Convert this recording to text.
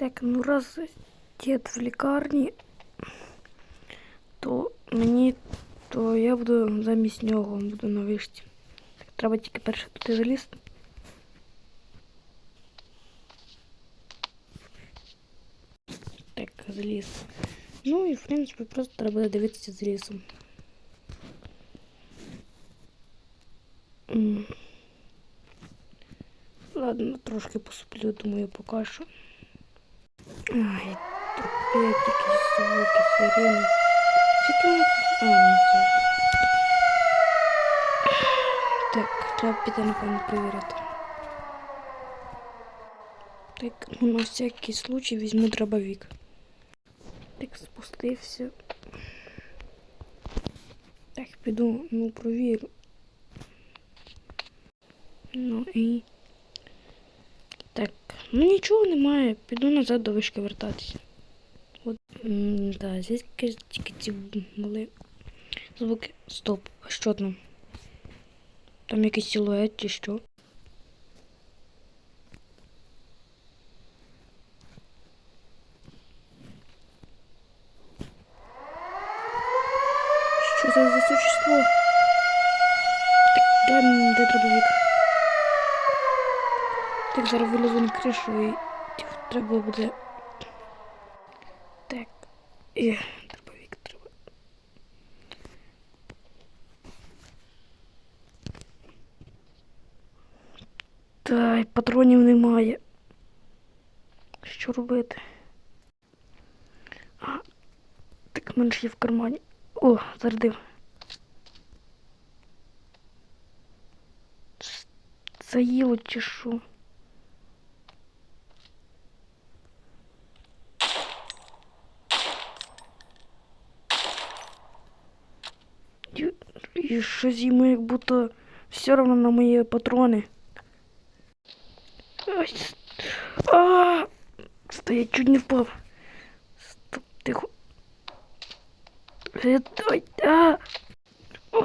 Так, ну раз дід в лікарні, то мені, то я буду замість нього буду на вишці. Так, треба тільки перше туди залізти. Так, заліз. Ну і в принципі просто треба буде дивитися з лісом. М. Ладно, трошки посуплю, думаю, поки що. Ай, опять якісь звуки, сирени. Чи ти... А, ну це. Так, треба піти, напевно, перевірити. Так, ну на всякий случай візьму дробовик. Так, спустився. Так, піду, ну, провірю. Ну і. Ну нічого немає, піду назад до вишки вертатися. От, да, звідки тільки ці були звуки. Стоп, а що там? Там якийсь силует чи що? Що це за существо? Де, де дробовик? Так, зараз вилізу на кришу і типу, треба буде. Так. І дробовик треба. Та патронів немає. Що робити? А, так ж є в кармані. О, зарядив. С- Заїло чи що? І- І щось йому як будто все одно на мої патрони. С- а, Стоять, чуть не впав. Стоп, тихо. Ой, а. О,